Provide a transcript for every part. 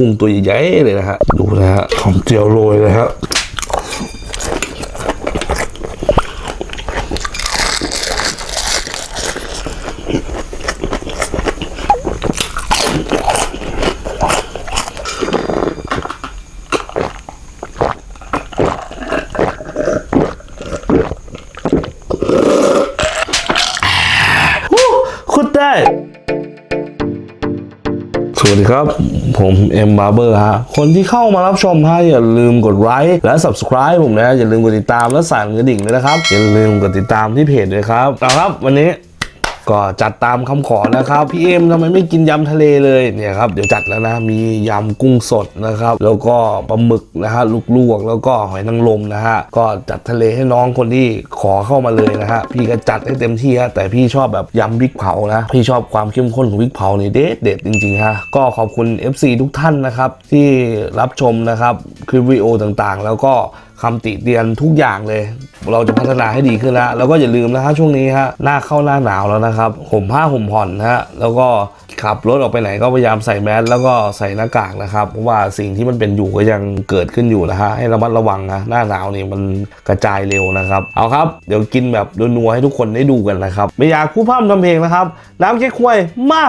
กุ้งตัวใหญ่ๆเลยนะฮะดูนะฮะหอมเจียวโรยเลยฮะ วัสดีครับ ผมเอ็มบาร์เบอร์ฮะ คนที่เข้ามารับชมฮะอย่าลืมกดไลค์และ subscribe ผมนะ อย่าลืมกดติดตามและสั่นกระดิ่งเลยนะครับ อย่าลืมกดติดตามที่เพจด้วยครับเอาครับ วันนี้ ก็จัดตามคำขอนะครับพี่เอ็มทำไมไม่กินยำทะเลเลยเนี่ยครับเดี๋ยวจัดแล้วนะมียำกุ้งสดนะครับ แล้วก็ปลาหมึกนะฮะลูกลวกแล้วก็หอยนางรมนะฮะก็จัดทะเลให้น้องคนที่ขอเข้ามาเลยนะฮะพี่ก็จัดให้เต็มที่ฮะแต่พี่ชอบแบบยำพริกเผานะพี่ชอบความเข้มข้นของพริกเผานี่เด็ดเด็ดจริงๆฮะก็ขอบคุณ FC ทุกท่านนะครับที่รับชมนะครับคลิปวิดีโอต่างๆ แล้วก็ คำติเตียนทุกอย่างเลย เราจะพัฒนาให้ดีขึ้นแล้ว แล้วก็อย่าลืมนะฮะช่วงนี้ฮะหน้าเข้าหน้าหนาวแล้วนะครับห่มผ้าห่มผ่อนนะฮะแล้วก็ขับรถออกไปไหนก็พยายามใส่แมสแล้วก็ใส่หน้ากากนะครับเพราะว่าสิ่งที่มันเป็นอยู่ก็ยังเกิดขึ้นอยู่นะฮะให้ระมัดระวังนะหน้าหนาวนี่มันกระจายเร็วนะครับเอาครับเดี๋ยวกินแบบนัวๆให้ทุกคนได้ดูกันนะครับไม่อยากคู่พร่ำทำเพลงนะครับ น้ำเก๊กควยมา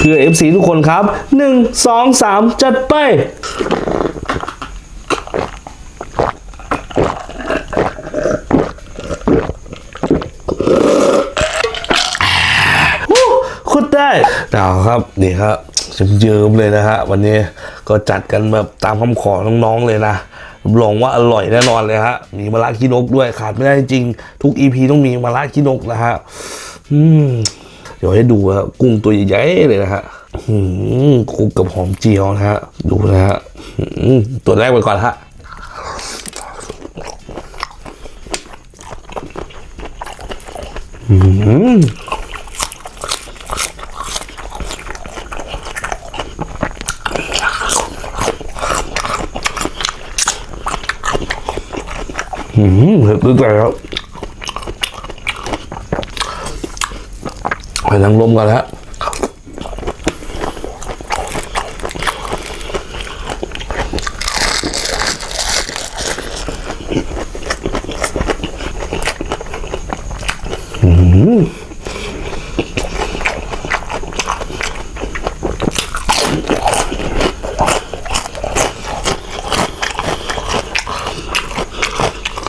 เพื่อ FC ทุกคนครับ 1 2 3 จัดไปคุดได้เอาครับนี่ครับเยิ้มเลยนะฮะวันนี้ก็จัดกันแบบตามคำขอน้องๆเลยนะรับรองว่าอร่อยแน่นอนเลยฮะ มีมะระขี้นกด้วยขาดไม่ได้จริง ทุก EP ต้องมีมะระขี้นกนะฮะ อืม เดี๋ยวให้ดูครับกุ้งตัวใหญ่ๆเลยนะฮะคลุกกับหอมเจียวนะฮะ ดูนะฮะตัวแรกไปก่อนฮะอืมเผ็ดด้วยครับ นังลมกันแล้ว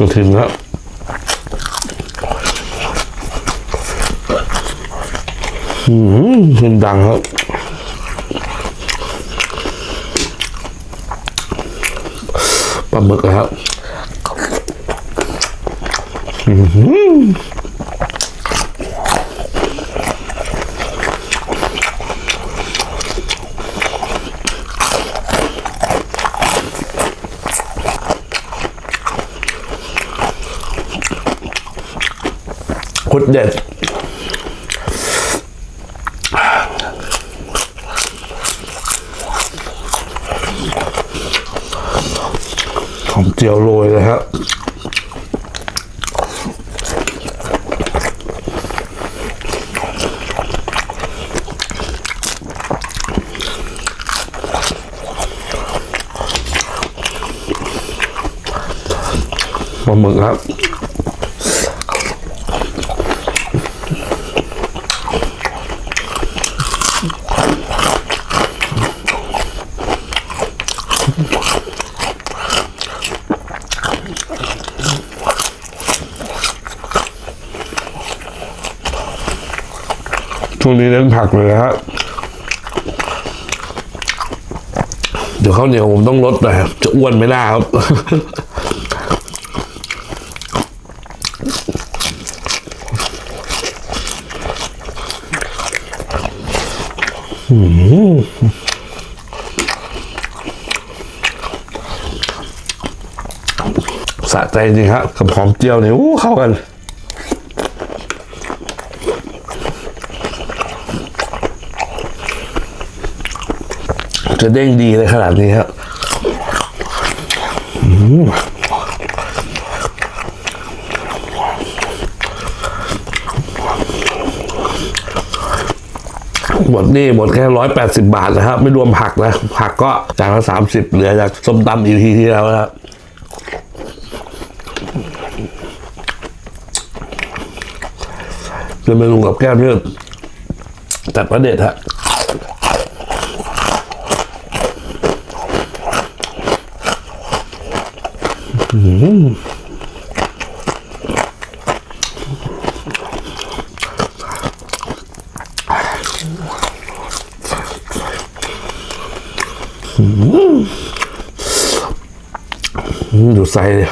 ก็ถึงแล้ว อืมเสียงดังครับปลาหมึกครับอื้อหือโคตรเด็ด อมเจียวโรยเลยครับปลาหมึกครับ ช่วงนี้เน้นผักเลยนะฮะ เดี๋ยวข้าวเหนียวผมต้องลดหน่อยครับจะอ้วนไม่ได้ครับสะใจจริงฮะกับหอมเจียวเนี่ยอู้เข้ากัน จะเด้งดีเลยขนาดนี้ครับหมดนี่หมดแค่ร้อยแปดสิบาทนะครับ ไม่รวมผักนะ ผักก็จานละสามสิบเหลือจากส้มตำอีพีที่แล้วนะครับเป็นเมนูกับแก้มเนี่ยจัดประเด็ดฮะ ดูไซส์เลย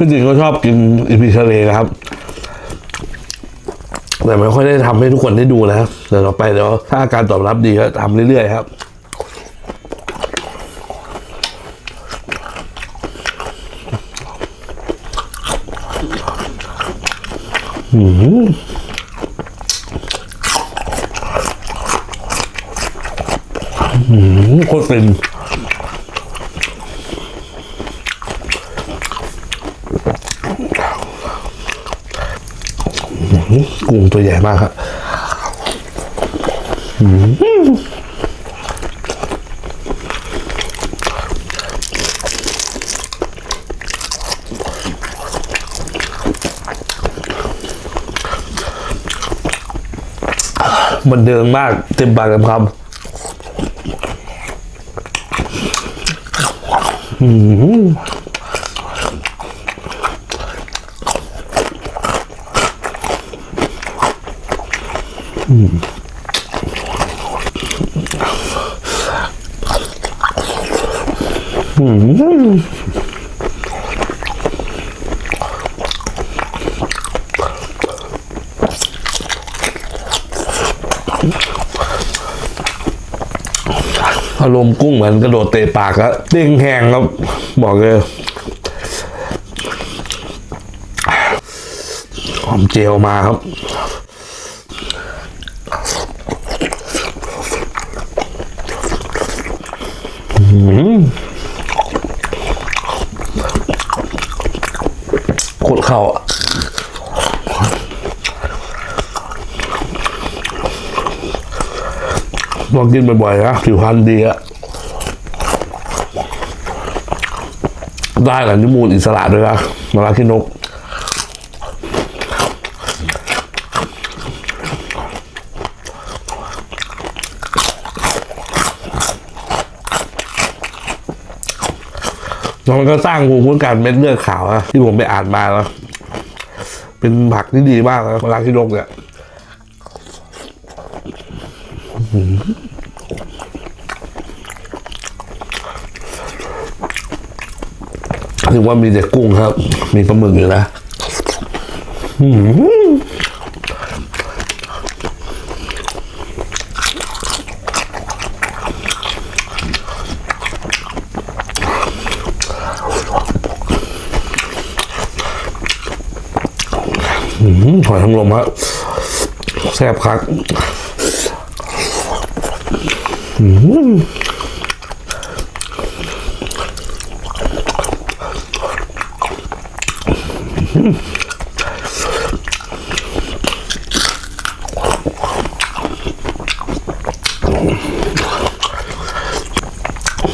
คือจริงก็ชอบกินอีพีทะเลนะครับ แต่ไม่ค่อยได้ทำให้ทุกคนได้ดูนะเดี๋ยวเราไปเดี๋ยวถ้าอาการตอบรับดีก็ทำเรื่อยๆครับอืมอืมโคตรฟิน กุ้งตัวใหญ่มากครับมันเดิงมากเต็มปากเต็มคำอืม อารมณ์กุ้งเหมือนกระโดดเตะปากอะเด้งแห้งครับ บอกเลยหอมเจียวมาครับโคตร เข้าลองกินบ่อยๆนะผิวพรรณดีอะได้หลังนิมูลอิสระด้วยนะมาลาคิโนก มันก็สร้างภูมิคุ้มกันเม็ดเลือดขาวอะที่ผมไปอ่านมาแล้วเป็นผักที่ดีมากนะมาลาที่นกเนี่ยถึงว่ามีแต่กุ้งครับ มีปลาหมึกอยู่นะ อื้อ หอยทางลมครับแซ่บคัก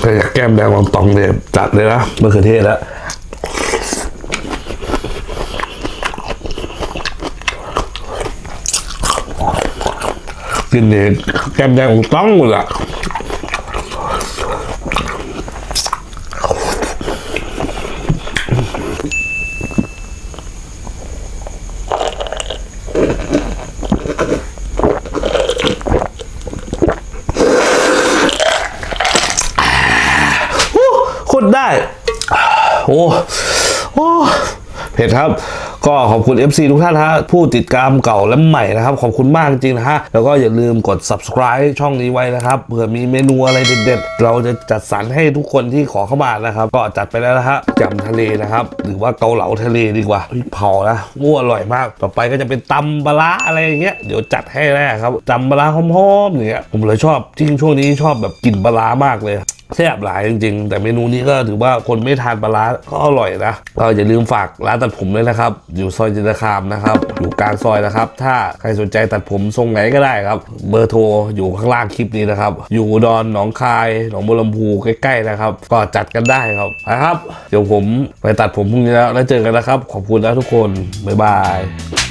แต่อยากแก้มแดงลองตองเนี่ยจัดเลยนะมะเขือเทศแล้ว กินเนี่ยแก้มแดงต้องเลยอะโคตรได้ โอ้ โอ้ เผ็ดครับ ก็ขอบคุณ FC ทุกท่านฮะผู้ติดตามเก่าและใหม่นะครับ ขอบคุณมากจริงนะฮะ แล้วก็อย่าลืมกด subscribe ช่องนี้ไว้นะครับเผื่อมีเมนูอะไรเด็ดๆ เราจะจัดสรรให้ทุกคนที่ขอเข้ามานะครับ ก็จัดไปแล้วนะฮะยำทะเลนะครับ หรือว่าเกาเหลาทะเลดีกว่าพริกเผานะมั่วอร่อยมาก ต่อไปก็จะเป็นตำปลาอะไรอย่างเงี้ยเดี๋ยวจัดให้แน่ครับตำปลาหอมๆอย่างเงี้ยผมเลยชอบจริงช่วงนี้ชอบแบบกลิ่นปลามากเลย แซ่บหลายจริงๆ แต่เมนูนี้ก็ถือว่าคนไม่ทานปลาร้าก็อร่อยนะก็อย่าลืมฝากร้านตัดผมด้วยนะครับ อยู่ซอยจินตคามนะครับ อยู่กลางซอยนะครับ ถ้าใครสนใจตัดผมทรงไหนก็ได้ครับ เบอร์โทรอยู่ข้างล่างคลิปนี้นะครับ อยู่ดอนหนองคายหนองบัวลำพูใกล้ๆนะครับ ก็จัดกันได้ครับนะครับ เดี๋ยวผมไปตัดผมพรุ่งนี้แล้วแล้วเจอกันนะครับ ขอบคุณนะทุกคนบ๊ายบาย